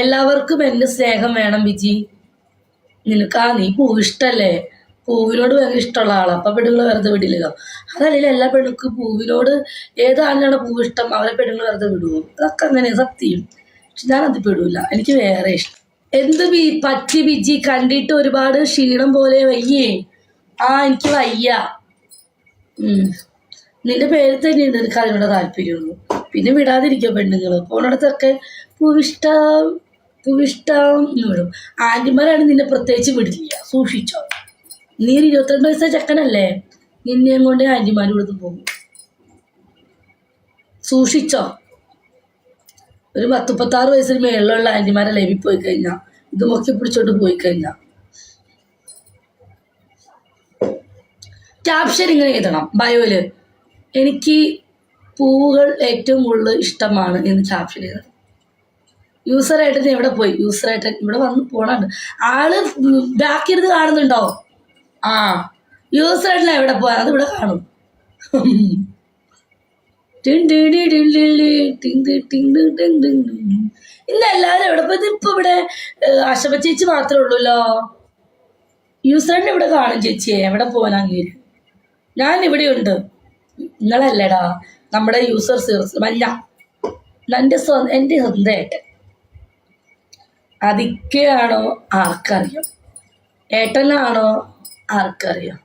എല്ലാവർക്കും എന്റെ സ്നേഹം വേണം വിജി? നിനക്കാ നീ പൂവിഷ്ടല്ലേ പൂവിനോട് ഭയങ്കര ഇഷ്ടമുള്ള ആളാ. അപ്പൊ പെണ്ണുങ്ങൾ വെറുതെ വിടില്ലല്ലോ. അതല്ലെങ്കിൽ എല്ലാ പെണ്ണുക്കും പൂവിനോട് ഏതാണ് പൂവ് ഇഷ്ടം അവരെ പെണ്ണുങ്ങൾ വെറുതെ വിടുവോ? അതൊക്കെ അങ്ങനെ സത്യം. പക്ഷെ ഞാനത് പെടൂല. എനിക്ക് വേറെ ഇഷ്ടം. എന്ത് ബി പറ്റി ബിജി കണ്ടിട്ട് ഒരുപാട് ക്ഷീണം പോലെ വയ്യേ. ആ എനിക്ക് വയ്യ. നിന്റെ പേര് തന്നെയുണ്ട് എനിക്ക് അതിനോട് താല്പര്യമുള്ളൂ. പിന്നെ വിടാതിരിക്കുക പെണ്ണുങ്ങൾ പോണടത്തൊക്കെ പൂവിഷ്ടം പൂവിഷ്ടം എന്ന് വിടും. ആന്റിമാരാണ് നിന്നെ പ്രത്യേകിച്ച് വിടില്ല. സൂക്ഷിച്ചോ. നീ ഒരു ഇരുപത്തിരണ്ട് വയസ്സായ ചെക്കനല്ലേ? നിന്നെയും കൊണ്ട് ആന്റിമാർ കൊടുത്ത് പോകും. സൂക്ഷിച്ചോ. ഒരു പത്ത് മുപ്പത്താറ് വയസ്സിന് മേളിലുള്ള ആന്റിമാരെ ലൈവിൽ പോയി കഴിഞ്ഞാൽ ഇത് മുക്കി പിടിച്ചോണ്ട് പോയി കഴിഞ്ഞാൽ ക്യാപ്ഷൻ ഇങ്ങനെ എഴുതണം. ബയോയിൽ എനിക്ക് പൂവുകൾ ഏറ്റവും കൂടുതൽ ഇഷ്ടമാണ് എന്ന് ക്യാപ്ഷൻ ചെയ്തത് യൂസറായിട്ട് എവിടെ പോയി യൂസറായിട്ട് ഇവിടെ വന്ന് പോണാണ് ആൾ ബാക്കിരുന്ന് കാണുന്നുണ്ടോ ആ യൂസറായിട്ടില്ല എവിടെ പോകാൻ അത് ഇവിടെ കാണും. ഇന്ന് എല്ലാവരും എവിടെ പോയി ഇപ്പൊ ഇവിടെ അശപ ചേച്ചി മാത്രമേ ഉള്ളൂല്ലോ യൂസറിനെ ഇവിടെ കാണും ചേച്ചിയെ എവിടെ പോകാൻ ഞാൻ ഇവിടെ ഉണ്ട് നിങ്ങളല്ലേടാ നമ്മുടെ യൂസർ സീറസ് മഞ്ഞ എന്റെ സ്വ എന്റെ സ്വന്തമായിട്ട്. അതിക്കയാണോ ആർക്കറിയാം? ഏട്ടനാണോ ആർക്കറിയാം?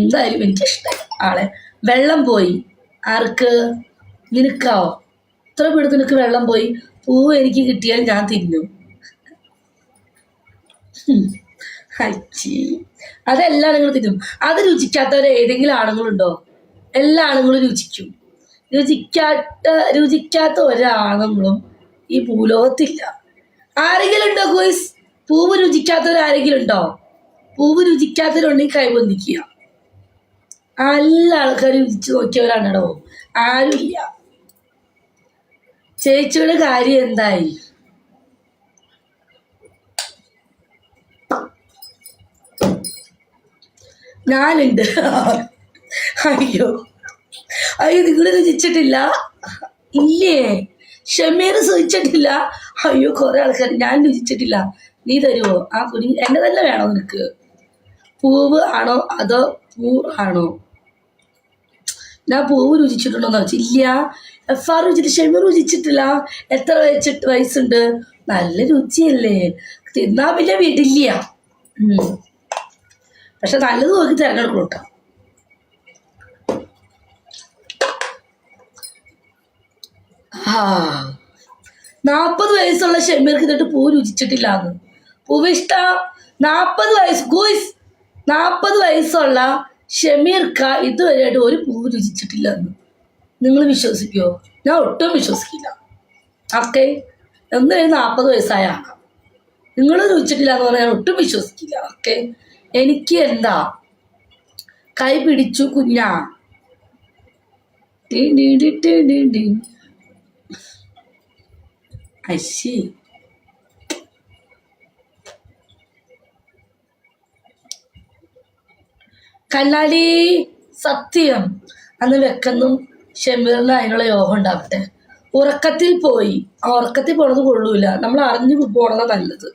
എന്തായാലും എനിക്കിഷ്ടമായി ആളെ. വെള്ളം പോയി. ആർക്ക്? നിനക്കാവോ? ഇത്ര പെടുത്ത് നിനക്ക് വെള്ളം പോയി? പൂവ് എനിക്ക് കിട്ടിയാൽ ഞാൻ തിന്നും. അച്ചി അതെല്ലാം നിങ്ങൾ തിന്നും. അത് രുചിക്കാത്തവർ ഏതെങ്കിലും ആണുങ്ങളുണ്ടോ? എല്ലാ ആണുങ്ങളും രുചിക്കും. രുചിക്കാത്ത രുചിക്കാത്ത ഒരാണുങ്ങളും ഈ ഭൂലോകത്തില്ല. ആരെങ്കിലും ഉണ്ടോ ഗോയ്സ്? പൂവ് രുചിക്കാത്തവരാരെങ്കിലും ഉണ്ടോ പൂവ് രുചിക്കാത്തവരുണ്ടെങ്കിൽ കൈബന്ധിക്കുക. എല്ലാ ആൾക്കാരും രുചിച്ച് നോക്കിയവരാണോ ആരുമില്ല. ചേച്ചിയുടെ കാര്യം എന്തായി? ഞാനുണ്ട് അയ്യോ. അയ്യോ നിങ്ങൾ രചിച്ചിട്ടില്ല ഇല്ലേ? ഷമീർ സഹിച്ചിട്ടില്ല. അയ്യോ കൊറേ ആൾക്കാർ ഞാൻ രുചിച്ചിട്ടില്ല നീ തരുമോ ആ കുരി എന്നെ തന്നെ വേണോ നിനക്ക്? പൂവ് ആണോ അതോ പൂ ആണോ? ഞാൻ പൂവ് രുചിച്ചിട്ടുണ്ടോന്ന് വെച്ചാൽ ഇല്ല. എഫ് ആർ രുചിച്ചിട്ട് ഷമീർ രുചിച്ചിട്ടില്ല. എത്ര വെച്ചിട്ട് വയസ്സുണ്ട്? നല്ല രുചിയല്ലേ. തിന്നാ പിന്നെ വിടില്ല. പക്ഷെ നല്ലത് നോക്കി തിരഞ്ഞെടുക്കണം കേട്ടോ. ആ. നാൽപ്പത് വയസ്സുള്ള ഷെമീർക്ക് എന്നിട്ട് പൂ രുചിച്ചിട്ടില്ലാന്ന്. പൂവ് ഇഷ്ട? നാൽപ്പത് വയസ്സ് ഗൂയിസ് നാൽപ്പത് വയസ്സുള്ള ഷമീർക്ക ഇതുവരെയായിട്ട് ഒരു പൂ രുചിച്ചിട്ടില്ല അന്ന് നിങ്ങൾ വിശ്വസിക്കുമോ ഞാൻ ഒട്ടും വിശ്വസിക്കില്ല. ഓക്കെ? എന്തായാലും നാൽപ്പത് വയസ്സായ ആളാണ് നിങ്ങൾ രുചിച്ചിട്ടില്ല എന്ന് പറഞ്ഞാൽ ഞാൻ ഒട്ടും വിശ്വസിക്കില്ല. ഓക്കെ? എനിക്ക് എന്താ കൈ പിടിച്ചു കുഞ്ഞാ. അശി കല്ലാടി സത്യം. അന്ന് വെക്കുന്നു ഷെമീറിന് അതിനുള്ള യോഗം ഉണ്ടാവട്ടെ. ഉറക്കത്തിൽ പോയി. ആ ഉറക്കത്തിൽ പോണത് കൊള്ളൂല. നമ്മൾ അറിഞ്ഞു പോണതാ നല്ലത്.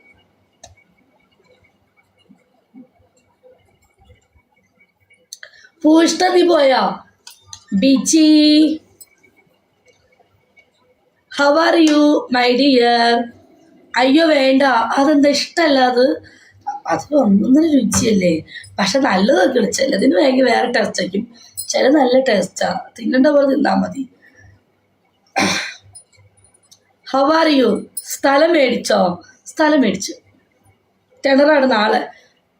പൂഷ്ട നീ പോയോ Biji how are you my dear അയ്യോ വേണ്ട. അതെന്താ ഇഷ്ടമല്ല അത്? അത് ഒന്നൊന്നര രുചിയല്ലേ? പക്ഷെ നല്ലതൊക്കെ ഉണ്ട് ചിലതിന് വേണമെങ്കിൽ വേറെ ടേസ്റ്റ് ആയിരിക്കും. ചില നല്ല ടേസ്റ്റാ തിന്നണ്ട പോലെ തിന്നാൽ മതി. ഹൗ ആർ യു സ്ഥലം മേടിച്ചോ? സ്ഥലം മേടിച്ചു. കിണറാണ് നാളെ.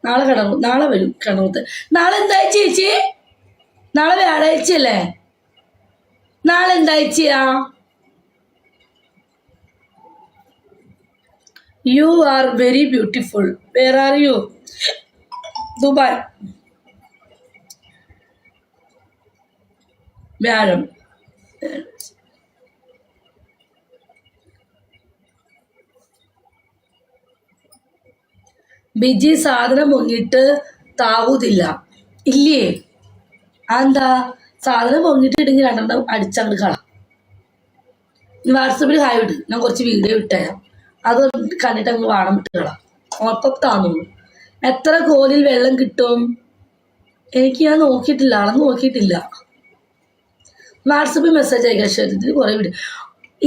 നാളെ കിണർ നാളെ വരും കിണറത്ത്. നാളെ എന്തായി ചേച്ചി? നാളെ വ്യാഴാഴ്ചയല്ലേ? നാളെ എന്താഴ്ചയാ? You are very beautiful where are you Dubai. വ്യാഴം. ബിജി സാധനം മുങ്ങിട്ട് താവൂതില്ല. ഇല്ലേ? അതെന്താ? സാധനം പൊങ്ങിട്ട് ഇടുങ്ങി രണ്ടെണ്ണം അടിച്ചങ്ങോട്ട് കള. വാട്സപ്പിൽ ഹായ് വിട്ട് ഞാൻ കുറച്ച് വീഡിയോ ഇട്ടുതരാം അത് കണ്ടിട്ട് അങ്ങ് വാണം വിട്ടുകളാം ഉറപ്പം താന്നുള്ളൂ എത്ര കോലിൽ വെള്ളം കിട്ടും? എനിക്ക് ഞാൻ നോക്കിയിട്ടില്ല. അളന്ന് നോക്കിയിട്ടില്ല. വാട്സപ്പിൽ മെസ്സേജ് അയക്കാം. ശരീരത്തിൽ കുറേ വീഡിയോ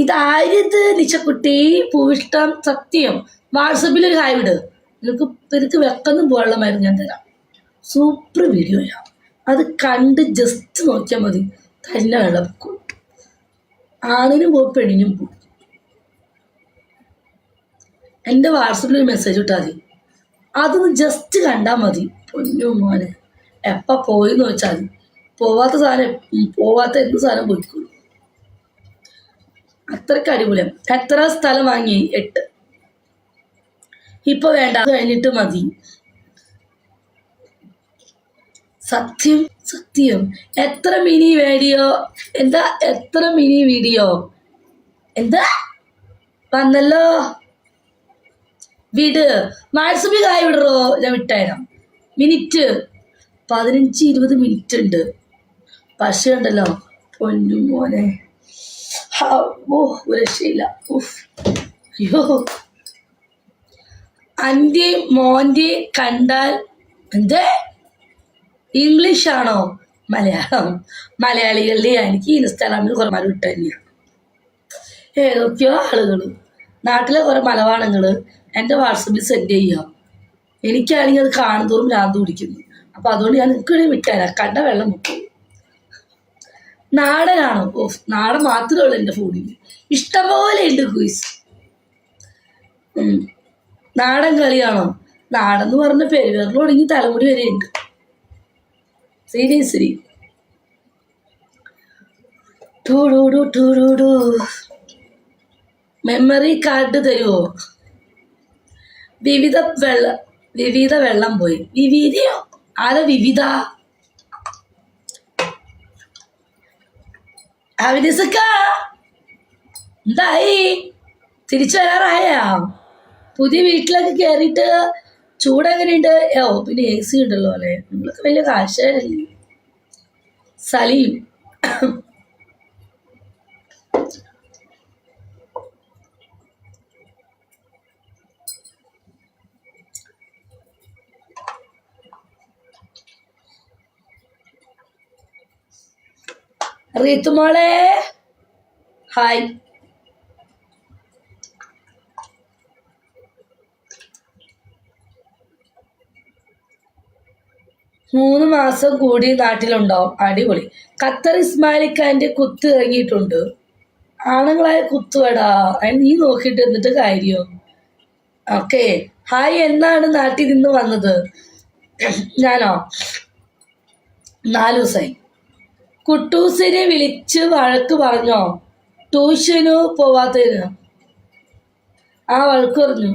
ഇതായത് നിശക്കുട്ടി പൂവിഷ്ടം സത്യം. വാട്സപ്പിൽ ഒരു ഹായ് വിട് നിനക്ക് നിനക്ക് വെക്കൊന്നും പോകാനുള്ള മരുന്ന് ഞാൻ തരാം. സൂപ്പർ വീഡിയോയാണ് അത് കണ്ട് ജസ്റ്റ് നോക്കിയാൽ മതി. തന്നെ വെള്ളം വെക്കും ആണിനും പോകും പെണ്ണിനും പോകും എന്റെ വാട്സപ്പിൽ മെസ്സേജ് ഇട്ടാൽ മതി. അതൊന്ന് ജസ്റ്റ് കണ്ടാൽ മതി. പൊന്നു മോനെ. പോയി എന്ന് വെച്ചാൽ മതി പോവാത്ത സാധനം പോവാത്ത എന്ത് സാധനം പോയിക്കോളൂ. അത്രയ്ക്ക് അടിപൊളിയാണ് എത്ര സ്ഥലം വാങ്ങി? എട്ട്. ഇപ്പൊ വേണ്ട കഴിഞ്ഞിട്ട് മതി. സത്യം സത്യം. എത്ര മിനി വീഡിയോ? എന്താ എത്ര മിനി വീഡിയോ? എന്താ? വന്നല്ലോ. വിട്. വാട്സപ്പിൽ കായ വിടറോ? ഞാൻ വിട്ടേരാം. മിനിറ്റ്. പതിനഞ്ച് ഇരുപത് മിനിറ്റ് ഉണ്ട് പക്ഷേ ഉണ്ടല്ലോ. പൊന്നും മോനെ. ഓ രക്ഷയില്ല. അയ്യോ. അന്റെ മോന്റെ കണ്ടാൽ എന്തേ? ഇംഗ്ലീഷ് ആണോ മലയാളം. മലയാളികളുടെ എനിക്ക് ഇൻസ്റ്റാഗ്രാമിൽ കുറേ മാറി വിട്ടു തന്നെയാണ് ഏതൊക്കെയോ ആളുകൾ നാട്ടിലെ കുറേ മലവാണങ്ങൾ എന്റെ വാട്സപ്പിൽ സെൻഡ് ചെയ്യാം. എനിക്കാണെങ്കിൽ അത് കാണുന്നതോറും ഞാൻ പിടിക്കുന്നു. അപ്പോൾ അതുകൊണ്ട് ഞാൻ നിങ്ങൾക്ക് വേണ്ടി വിട്ടുതരാം കണ്ട വെള്ളം മുക്കും. നാടനാണോ? ഓ നാടൻ മാത്രമേ ഉള്ളൂ എന്റെ ഫോണിൽ ഇഷ്ടംപോലെ ഉണ്ട് ക്വിസ് നാടൻ കളിയാണോ നാടെന്ന് പറഞ്ഞ പെരുവേറിൽ തുടങ്ങി തലമുടി വരെ ഉണ്ട്. സീരിയസ്ലി മെമ്മറി കാർഡ് തരുമോ വിവിധ വെള്ള വിവിധ വെള്ളം പോയി. വിവിധയോ ആരാ വിവിധ? എന്തായി? തിരിച്ചു വരാറായാ? പുതിയ വീട്ടിലൊക്കെ കയറിയിട്ട് ചൂട് എങ്ങനെയുണ്ട് ഓ പിന്നെ എ സി ഉണ്ടല്ലോ അല്ലേ? നിങ്ങൾക്ക് വലിയ കാശാരല്ലേ സലീം. റീത്തുമോളെ ഹായ്. മൂന്ന് മാസം കൂടി നാട്ടിലുണ്ടാവും അടിപൊളി. ഖത്തർ ഇസ്മാലി ഖാന്റെ കുത്ത് ഇറങ്ങിയിട്ടുണ്ട്. ആണുങ്ങളായ കുത്തുവടാ. നീ നോക്കിയിട്ട് എന്നിട്ട് കാര്യോ? ഓക്കെ. ഹായ് എന്നാണ് നാട്ടിൽ നിന്ന് വന്നത്? ഞാനോ? നാലു ദിവസമായി കുട്ടൂസിനെ വിളിച്ച് വഴക്ക് പറഞ്ഞോ? ട്യൂഷനു പോവാത്തതിന്? ആ വഴക്ക് പറഞ്ഞു.